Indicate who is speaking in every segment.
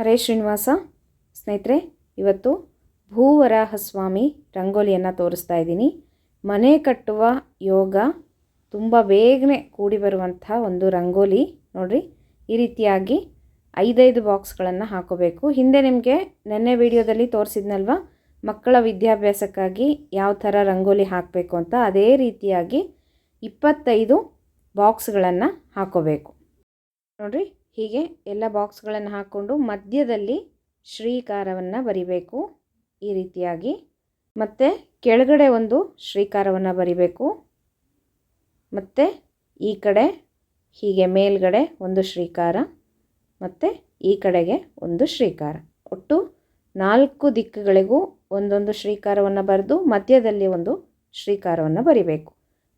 Speaker 1: ಹರೇ ಶ್ರೀನಿವಾಸ. ಸ್ನೇಹಿತರೆ, ಇವತ್ತು ಭೂವರಾಹ ಸ್ವಾಮಿ ರಂಗೋಲಿಯನ್ನು ತೋರಿಸ್ತಾ ಇದ್ದೀನಿ. ಮನೆ ಕಟ್ಟುವ ಯೋಗ ತುಂಬ ಬೇಗನೆ ಕೂಡಿ ಬರುವಂಥ ಒಂದು ರಂಗೋಲಿ. ನೋಡಿರಿ, ಈ ರೀತಿಯಾಗಿ ಐದೈದು ಬಾಕ್ಸ್ಗಳನ್ನು ಹಾಕೋಬೇಕು. ಹಿಂದೆ ನಿಮಗೆ ನೆನ್ನೆ ವಿಡಿಯೋದಲ್ಲಿ ತೋರಿಸಿದ್ನಲ್ವ? ಮಕ್ಕಳ ವಿದ್ಯಾಭ್ಯಾಸಕ್ಕಾಗಿ ಯಾವ ಥರ ರಂಗೋಲಿ ಹಾಕಬೇಕು ಅಂತ ಅದೇ ರೀತಿಯಾಗಿ ಇಪ್ಪತ್ತೈದು ಬಾಕ್ಸ್ಗಳನ್ನು ಹಾಕೋಬೇಕು. ನೋಡಿರಿ ಹೀಗೆ ಎಲ್ಲ ಬಾಕ್ಸ್ಗಳನ್ನು ಹಾಕ್ಕೊಂಡು ಮಧ್ಯದಲ್ಲಿ ಶ್ರೀಕಾರವನ್ನು ಬರಿಬೇಕು. ಈ ರೀತಿಯಾಗಿ. ಮತ್ತು ಕೆಳಗಡೆ ಒಂದು ಶ್ರೀಕಾರವನ್ನು ಬರಿಬೇಕು. ಮತ್ತು ಈ ಕಡೆ, ಹೀಗೆ ಮೇಲ್ಗಡೆ ಒಂದು ಶ್ರೀಕಾರ. ಮತ್ತು ಈ ಕಡೆಗೆ ಒಂದು ಶ್ರೀಕಾರ. ಒಟ್ಟು ನಾಲ್ಕು ದಿಕ್ಕುಗಳಿಗೂ ಒಂದೊಂದು ಶ್ರೀಕಾರವನ್ನು ಬರೆದು ಮಧ್ಯದಲ್ಲಿ ಒಂದು ಶ್ರೀಕಾರವನ್ನು ಬರಿಬೇಕು.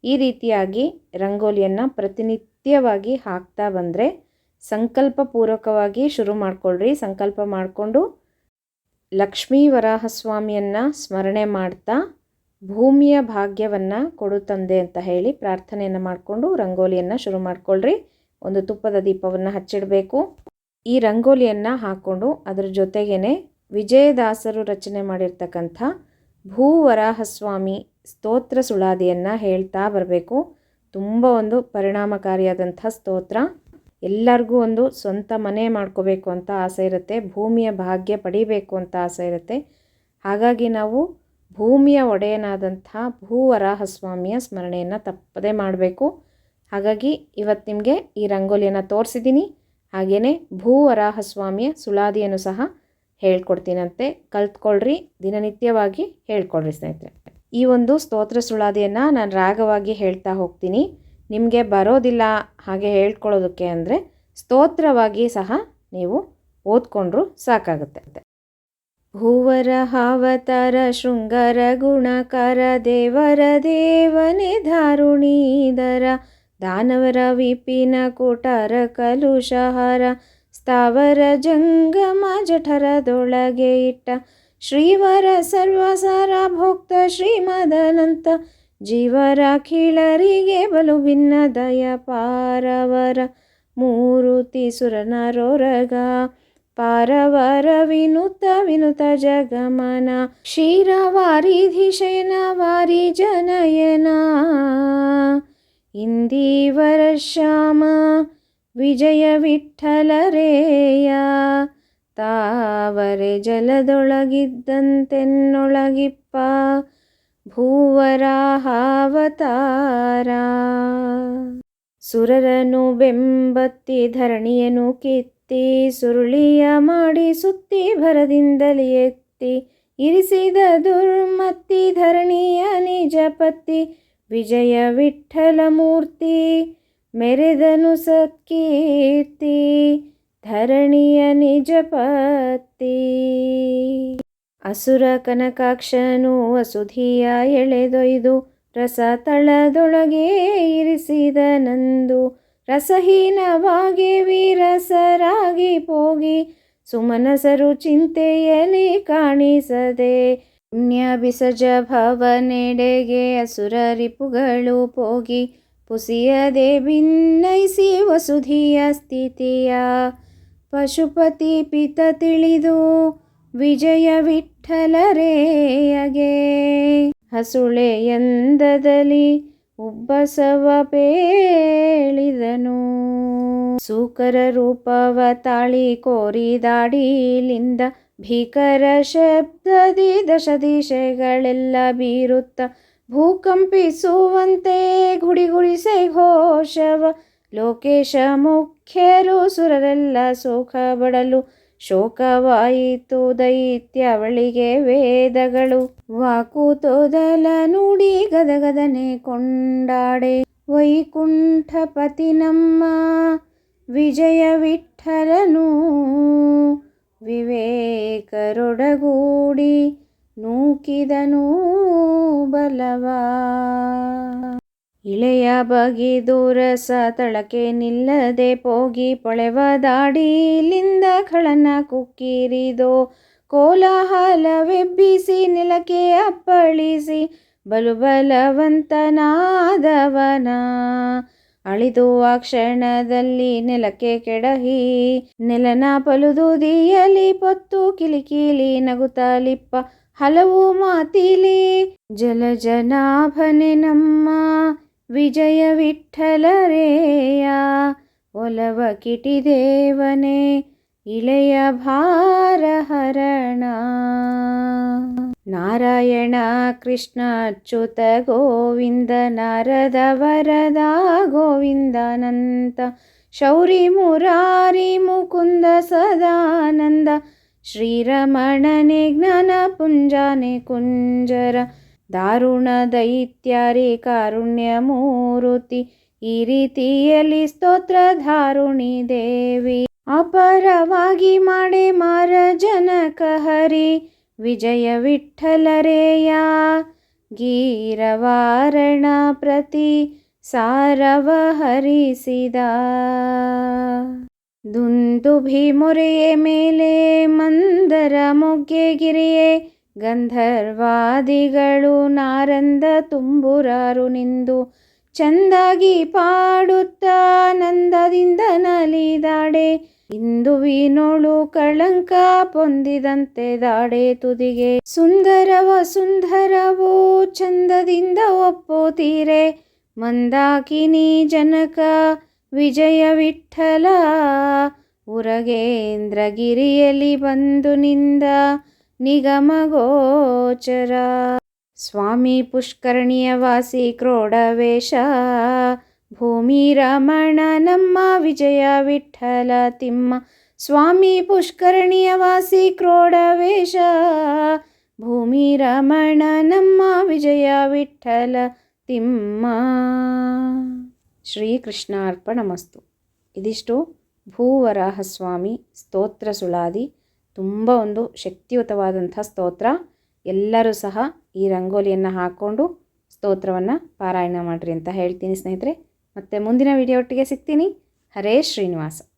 Speaker 1: ಈ ರೀತಿಯಾಗಿ ರಂಗೋಲಿಯನ್ನು ಪ್ರತಿನಿತ್ಯವಾಗಿ ಹಾಕ್ತಾ ಬಂದರೆ ಸಂಕಲ್ಪಪೂರ್ವಕವಾಗಿ ಶುರು ಮಾಡಿಕೊಳ್ಳ್ರಿ ಸಂಕಲ್ಪ ಮಾಡಿಕೊಂಡು ಲಕ್ಷ್ಮೀ ವರಾಹಸ್ವಾಮಿಯನ್ನು ಸ್ಮರಣೆ ಮಾಡ್ತಾ ಭೂಮಿಯ ಭಾಗ್ಯವನ್ನು ಕೊಡು ತಂದೆ ಅಂತ ಹೇಳಿ ಪ್ರಾರ್ಥನೆಯನ್ನು ಮಾಡಿಕೊಂಡು ರಂಗೋಲಿಯನ್ನು ಶುರು ಮಾಡಿಕೊಳ್ಳ್ರಿ ಒಂದು ತುಪ್ಪದ ದೀಪವನ್ನು ಹಚ್ಚಿಡಬೇಕು. ಈ ರಂಗೋಲಿಯನ್ನು ಹಾಕ್ಕೊಂಡು ಅದರ ಜೊತೆಗೇ ವಿಜಯದಾಸರು ರಚನೆ ಮಾಡಿರ್ತಕ್ಕಂಥ ಭೂವರಾಹಸ್ವಾಮಿ ಸ್ತೋತ್ರ ಸುಳಾದಿಯನ್ನು ಹೇಳ್ತಾ ಬರಬೇಕು. ತುಂಬ ಒಂದು ಪರಿಣಾಮಕಾರಿಯಾದಂಥ ಸ್ತೋತ್ರ. ಎಲ್ಲರಿಗೂ ಒಂದು ಸ್ವಂತ ಮನೆ ಮಾಡ್ಕೋಬೇಕು ಅಂತ ಆಸೆ ಇರುತ್ತೆ, ಭೂಮಿಯ ಭಾಗ್ಯ ಪಡಿಬೇಕು ಅಂತ ಆಸೆ ಇರುತ್ತೆ. ಹಾಗಾಗಿ ನಾವು ಭೂಮಿಯ ಒಡೆಯನಾದಂಥ ಭೂವರಾಹಸ್ವಾಮಿಯ ಸ್ಮರಣೆಯನ್ನು ತಪ್ಪದೇ ಮಾಡಬೇಕು. ಹಾಗಾಗಿ ಇವತ್ತು ನಿಮಗೆ ಈ ರಂಗೋಲಿಯನ್ನು ತೋರಿಸಿದ್ದೀನಿ. ಹಾಗೆಯೇ ಭೂವರಾಹಸ್ವಾಮಿಯ ಸುಳಾದಿಯನ್ನು ಸಹ ಹೇಳ್ಕೊಡ್ತೀನಂತೆ. ಕಲ್ತ್ಕೊಳ್ರಿ, ದಿನನಿತ್ಯವಾಗಿ ಹೇಳ್ಕೊಳ್ರಿ ಸ್ನೇಹಿತರೆ. ಈ ಒಂದು ಸ್ತೋತ್ರ ಸುಳಾದಿಯನ್ನು ನಾನು ರಾಗವಾಗಿ ಹೇಳ್ತಾ ಹೋಗ್ತೀನಿ. ನಿಮಗೆ ಬರೋದಿಲ್ಲ ಹಾಗೆ ಹೇಳ್ಕೊಳ್ಳೋದಕ್ಕೆ ಅಂದರೆ ಸ್ತೋತ್ರವಾಗಿ ಸಹ ನೀವು ಓದ್ಕೊಂಡ್ರೂ ಸಾಕಾಗುತ್ತೆ. ಭೂವರ ಹಾವತರ ಶೃಂಗರ ಗುಣಕರ ದೇವರ ದೇವನೇ ಧಾರುಣೀಧರ, ದಾನವರ ವಿಪಿನ ಕೋಟರ ಕಲುಷಹರ, ಸ್ಥಾವರ ಜಂಗಮ ಜಠರದೊಳಗೆ ಇಟ್ಟ, ಶ್ರೀವರ ಸರ್ವಸಾರ ಭೋಕ್ತ ಶ್ರೀಮದನಂತ ಜೀವರ ಖಿಳರಿಗೆ ಬಲು ಭಿನ್ನ ದಯ ಪಾರವರ ಮೂರುತಿ ಸುರನರೋರಗ, ಪಾರವರ ವಿನುತ ವಿನುತ ಜಗಮನ ಕ್ಷೀರವಾರಿಧಿಶಯನ ವಾರಿ ಜನಯನ. ಇಂದೀವರ ಶ್ಯಾಮ, ವಿಜಯ ವಿಠಲರೇಯ, ತಾವರೆ ಜಲದೊಳಗಿದ್ದಂತೆನ್ನೊಳಗಿಪ್ಪ ಭೂವರಾಹಾವತಾರ. ಸುರರನು ಬೆಂಬತ್ತಿ ಧರಣಿಯನು ಕಿತ್ತಿ, ಸುರುಳಿಯ ಮಾಡಿ ಸುತ್ತಿ ಭರದಿಂದಲೇ ಎತ್ತಿ, ಇರಿಸಿದ ದುರ್ಮತ್ತಿ ಧರಣಿಯ ನಿಜ ಪತ್ತಿ, ವಿಜಯ ವಿಠಲ ಮೂರ್ತಿ, ಮೆರೆದನು ಸತ್ಕೀರ್ತಿ, ಧರಣಿಯ ನಿಜ ಪತ್ತಿ. ಅಸುರ ಕನಕಾಕ್ಷನು ವಸುಧಿಯ ಎಳೆದೊಯ್ದು ರಸ ತಳದೊಳಗೆ ಇರಿಸಿದ ನಂದು. ರಸಹೀನವಾಗಿ ವೀರಸರಾಗಿ ಹೋಗಿ ಸುಮನಸರು ಚಿಂತೆಯಲ್ಲಿ ಕಾಣಿಸದೆ. ಪುಣ್ಯ ಬಿಸಜ ಭವನೆಡೆಗೆ ಅಸುರ ರಿಪುಗಳು ಹೋಗಿ ಪುಸಿಯದೆ ಭಿನ್ನೈಸಿ ವಸುಧಿಯ ಸ್ಥಿತಿಯ. ಪಶುಪತಿ ಪಿತ ತಿಳಿದು ವಿಜಯ ವಿಠಲರೇಯಗೆ ಹಸುಳೆ ಎಂದದಲ್ಲಿ ಉಬ್ಬಸವ ಪೇಳಿದನು. ಸೂಕರ ರೂಪವ ತಾಳಿ ಕೋರಿದಾಡಿಲಿಂದ ಭೀಕರ ಶಬ್ದದಿ ದಶ ದಿಶೆಗಳೆಲ್ಲ ಬೀರುತ್ತ ಭೂಕಂಪಿಸುವಂತೆ ಗುಡಿಗುಡಿಸೆ ಘೋಷವ. ಲೋಕೇಶ ಮುಖ್ಯರು ಸುರರೆಲ್ಲ ಸುಖ ಬಡಲು ಶೋಕವಾಯಿತು ದೈತ್ಯವಳಿಗೆ ವೇದಗಳು. ವಾಕುತೋದಲ ನುಡಿ ಗದಗದನೆ ಕೊಂಡಾಡೆ. ವೈಕುಂಠಪತಿ ನಮ್ಮ ವಿಜಯ ವಿಠಲನು ವಿವೇಕರೊಡಗೂಡಿ ನೂಕಿದನು ಬಲವಾ. ಇಳೆಯ ಬಗಿದು ರಸ ತಳಕೆ ನಿಲ್ಲದೆ ಪೋಗಿ ಪೊಳೆವ ದಾಡಿಲಿಂದ ಖಳನ ಕುಕ್ಕಿರಿದೋ ಕೋಲಾಹಲವೆಬ್ಬಿಸಿ ನೆಲಕ್ಕೆ ಅಪ್ಪಳಿಸಿ ಬಲು ಬಲವಂತನಾದವನ ಅಳಿದು ಆ ಕ್ಷಣದಲ್ಲಿ ನೆಲಕ್ಕೆ ಕೆಡಹಿ ನೆಲನ ಪಲುದುದಿಯಲಿ ಪೊತ್ತು ಕಿಲಿಕಿಲಿ ನಗುತ್ತಲಿಪ್ಪ ಹಲವು ಮಾತಿಲಿ ಜಲಜನಾಭನೆ ನಮ್ಮ ವಿಜಯ ವಿಠಲರೇಯ ಒಲವ ಕಿಟಿದೇವನೇ ಇಳೆಯ ಭಾರಹರಣ. ನಾರಾಯಣ ಕೃಷ್ಣ ಅಚ್ಯುತ ಗೋವಿಂದ ನಾರದ ವರದ ಗೋವಿಂದಾನಂತ ಶೌರಿ ಮುರಾರಿ ಮುಕುಂದ ಸದಾನಂದ. ಶ್ರೀರಮಣನೆ ಜ್ಞಾನ ಪುಂಜಾನೆ ಕುಂಜರ. ದಾರುಣ ದೈತ್ಯಾರಿ ಕಾರುಣ್ಯ ಮೂರುತಿ. ಈ ರೀತಿಯಲ್ಲಿ ಸ್ತೋತ್ರ ಧಾರುಣಿ ದೇವಿ. ಅಪರವಾಗಿ ಮಾಡೆ ಮಾರ ಜನಕ ಹರಿ, ವಿಜಯ ವಿಠಲರೇಯ ಗೀರವಾರಣ ಪ್ರತಿ ಸಾರವ ಹರಿಸಿದ. ದುಂದುಭಿ ಮೊರೆಯ ಮೇಲೆ ಮಂದರ ಮೊಗ್ಗೆಗಿರಿಯೇ ಗಂಧರ್ವಾದಿಗಳು ನಾರಂದ ತುಂಬುರಾರು ನಿಂದು. ಚಂದಾಗಿ ಪಾಡುತ್ತಾ ನಂದದಿಂದ ನಲಿದಾಡೆ. ಇಂದುವಿನೋಳು ಕಳಂಕ ಪೊಂದಿದಂತೆ ದಾಡೆ ತುದಿಗೆ. ಸುಂದರವ ಸುಂದರವೋ ಚಂದದಿಂದ ಒಪ್ಪೋತೀರೆ ಮಂದಾಕಿನಿ ಜನಕ, ವಿಜಯ ವಿಠಲ, ಉರಗೇಂದ್ರಗಿರಿಯಲ್ಲಿ ಬಂದು ನಿಂದ ನಿಗಮಗೋಚರ. ಸ್ವಾಮಿ ಪುಷ್ಕರಣಿಯ ವಾಸಿ ಕ್ರೋಡವೇಶ ಭೂಮಿ ರಮಣ, ನಮ್ಮ ವಿಜಯ ವಿಠಲ ತಿಮ್ಮ. ಸ್ವಾಮಿ ಪುಷ್ಕರಣಿಯ ವಾಸಿ ಕ್ರೋಡವೇಶ ಭೂಮಿ ರಮಣ, ನಮ್ಮ ವಿಜಯ ವಿಠಲ ತಿಮ್ಮ. ಶ್ರೀಕೃಷ್ಣಾರ್ಪಣಮಸ್ತು ಇದಿಷ್ಟು ಭೂವರಾಹಸ್ವಾಮಿ ಸ್ತೋತ್ರ ಸುಳಾದಿ. ತುಂಬ ಒಂದು ಶಕ್ತಿಯುತವಾದಂಥ ಸ್ತೋತ್ರ. ಎಲ್ಲರೂ ಸಹ ಈ ರಂಗೋಲಿಯನ್ನು ಹಾಕ್ಕೊಂಡು ಸ್ತೋತ್ರವನ್ನು ಪಾರಾಯಣ ಮಾಡಿರಿ ಅಂತ ಹೇಳ್ತೀನಿ ಸ್ನೇಹಿತರೆ. ಮತ್ತು ಮುಂದಿನ ವಿಡಿಯೋ ಒಟ್ಟಿಗೆ ಸಿಗ್ತೀನಿ. ಹರೇ ಶ್ರೀನಿವಾಸ.